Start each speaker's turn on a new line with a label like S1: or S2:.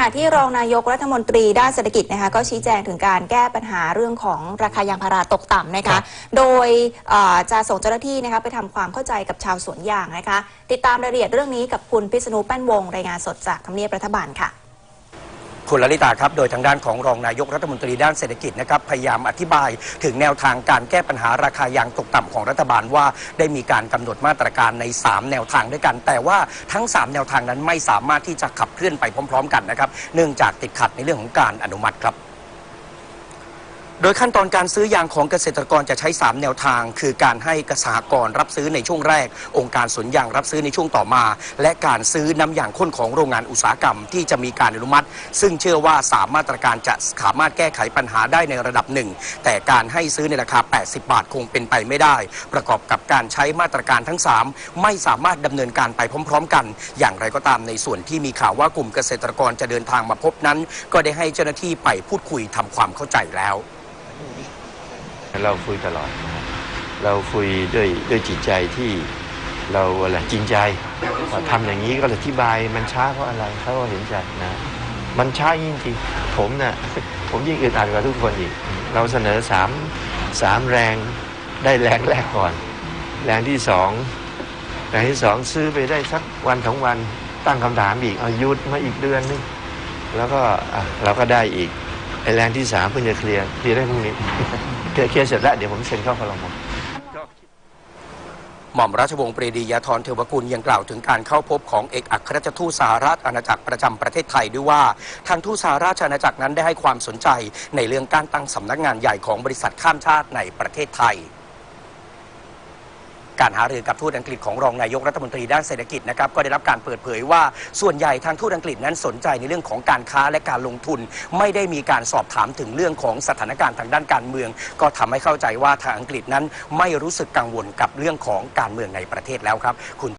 S1: ณะที่รองนายกรัฐมนตรีด้านเศรษฐกิจนะคะก็ชี้แจงถึงการแก้ปัญหาเรื่องของราคายางพาราตกต่ำนะ
S2: ครั
S1: คะ
S2: บ
S1: โดยเอ่อจะส่งเจ้าหน้าที่นะคะไปทำความเข้าใจกับชาวสวนยางนะคะติดตามรายละเอียดเรื่องนี้กับคุณพิษณุแป้นวงศ์รายงานสดจากทำเนียบรัฐบาลค่ะ
S2: คุณลลิตาครับ โดยทางด้านของรองนายกรัฐมนตรีด้านเศรษฐกิจนะครับ พยายามอธิบายถึงแนวทางการแก้ปัญหาราคายางตกต่ำของรัฐบาลว่าได้มีการกำหนดมาตรการใน 3 แนวทางด้วยกัน แต่ว่าทั้ง 3 แนวทางนั้นไม่สามารถที่จะขับเคลื่อนไปพร้อม ๆ กันนะครับ เนื่องจากติดขัดในเรื่องของการอนุมัติครับ โดยขั้นตอนการซื้อยางของเกษตรกรจะใช้ 3 แนวทาง คือการให้เกษตรกรรับซื้อในช่วงแรก องค์การสวนยางรับซื้อในช่วงต่อมา และการซื้อน้ำยางข้นของโรงงานอุตสาหกรรมที่จะมีการอนุมัติ ซึ่งเชื่อว่าสามมาตรการจะสามารถแก้ไขปัญหาได้ในระดับหนึ่ง แต่การให้ซื้อในราคา 80 บาทคงเป็นไปไม่ได้ ประกอบกับการใช้มาตรการทั้ง 3 ไม่สามารถดำเนินการไปพร้อม ๆ กัน อย่างไรก็ตามในส่วนที่มีข่าวว่ากลุ่มเกษตรกรจะเดินทางมาพบนั้น ก็ได้ให้เจ้าหน้าที่ไปพูดคุยทำความเข้าใจแล้ว
S3: เราคุยตลอด เราคุยด้วยด้วยจิตใจที่เราอะไรจริงใจว่าทำอย่างนี้ก็อธิบายมันช้าเพราะอะไรเขาก็เห็นใจนะ มันช้าจริงๆผมน่ะผมยิ่งอึดอัดกว่าทุกคนอีก เราเสนอสามสามแรงได้แรงแรกก่อน แรงที่สองแรงที่สองซื้อไปได้สักวันสองวันตั้งคำถามอีกเอาหยุดมาอีกเดือนนึงแล้วก็เราก็ได้อีก ไอแรงที่สามเพิ่งจะเคลียร์เคลียร์ได้พรุ่งนี้ เคลียร์เคลียร์เสร็จแล้วเดี๋ยวผมเซ็นเข้าคอรมอ
S2: หม่อมราชวงศ์ปรีดียาธรเทวกุลยังกล่าวถึงการเข้าพบของเอกอัครราชทูตสหรัฐอาณาจักรประจำประเทศไทยด้วยว่า ทางทูตสหราชอาณาจักรนั้นได้ให้ความสนใจในเรื่องการตั้งสำนักงานใหญ่ของบริษัทข้ามชาติในประเทศไทย การหารือกับทูตอังกฤษของรองนายกรัฐมนตรีด้านเศรษฐกิจนะครับก็ได้รับการเปิดเผยว่าส่วนใหญ่ทางทูตอังกฤษนั้นสนใจในเรื่องของการค้าและการลงทุน ไม่ได้มีการสอบถามถึงเรื่องของสถานการณ์ทางด้านการเมือง ก็ทำให้เข้าใจว่าทางอังกฤษนั้นไม่รู้สึกกังวลกับเรื่องของการเมืองในประเทศแล้วครับคุณ